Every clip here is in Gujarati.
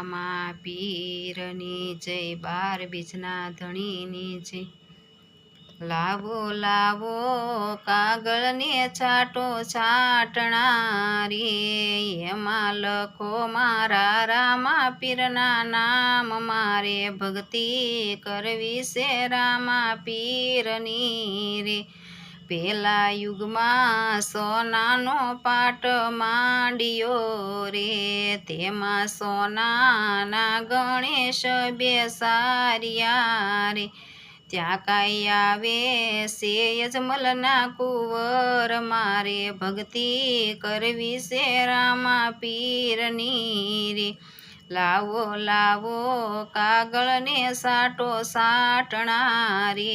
રામા પીરની જય, બાર બીજના ધણીની જય. લાવો લાવો, કાગળને છાટો છાટણારી એમાં લખો, મારા રામા પીરના નામ મારે ભક્તિ કરવી છે, રામા પીરની રે. પેલા યુગમાં સોનાનો પાટ માંડ્યો રે. તેમાં સોનાના ગણેશ બેસારિયા રે. ત્યાં કાંઈ આવે છે યજમલના કુંવર મારે. ભક્તિ કરવી છે રામા પીરની રે. લાવો લાવો, કાગળને સાટો સાટણા રે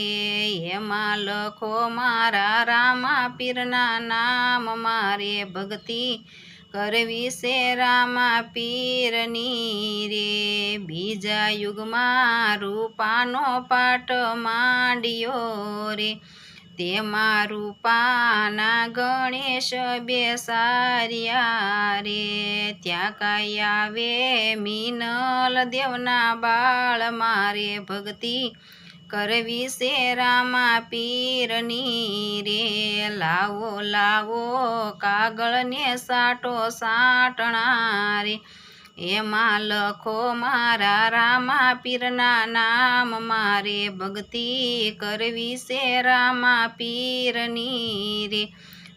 એમાં લખો, મારા રામા પીરના નામ મારે ભક્તિ કરવી છે રામા પીરની રે. બીજા યુગમાં રૂપાનો પાટ માંડ્યો રે. તેમાં પાના ગણેશ બેસારિયા રે. ત્યાં કાંઈ આવે મીનલ દેવના બાળ મારે ભક્તિ કરવી છે રામા પીરની રે. લાવો લાવો કાગળને સાટો સાટણા રે એમાં લખો મારા રામા પીરના નામ મારે ભક્તિ કરવી છે રામા પીરની રે.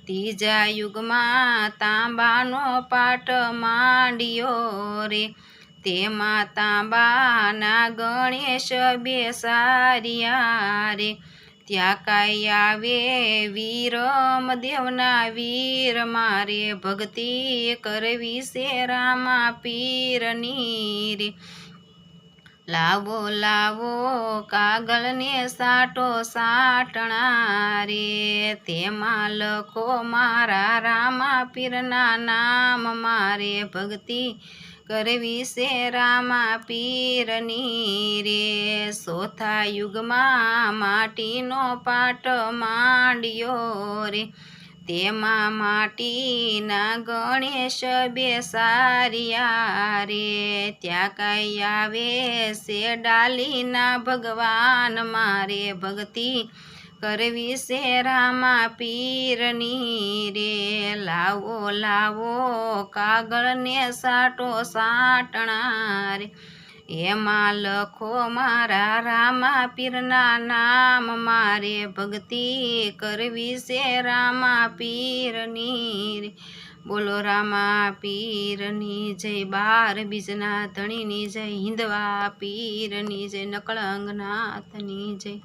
ત્રીજા યુગમાં તાંબાનો પાટ માંડ્યો રે. તેમાં તાંબાના ગણેશ બેસારિયા રે. ત્યાં કાંઈ આવે વીરમ, દેવના વીર, મારે ભક્તિ કરવી છે રામા પીરની. રે લાવો લાવો, કાગળને સાટો સાટણા રે તેમાં લખો, મારા રામા પીરના નામ, મારે ભક્તિ કરવી છે રામા પીરની રે ચોથા યુગમાં માટીનો પાટ માંડ્યો રે. તેમાં માટીના ગણેશ બેસારિયા રે. ત્યાં કઈ આવે છે ડાલીના ભગવાન. મારે ભક્તિ કરવી શેરામાં પીરની રે લાવો લાવો, કાગળને સાટો સાટણા રે એમાં લખો, મારા રામા પીરના નામ મારે. ભક્તિ કરવી છે રામા પીરની રે બોલો, રામા પીરની જય બાર બીજના ધણીની જય. હિંદવા પીરની જય. નકળંગનાથની જય.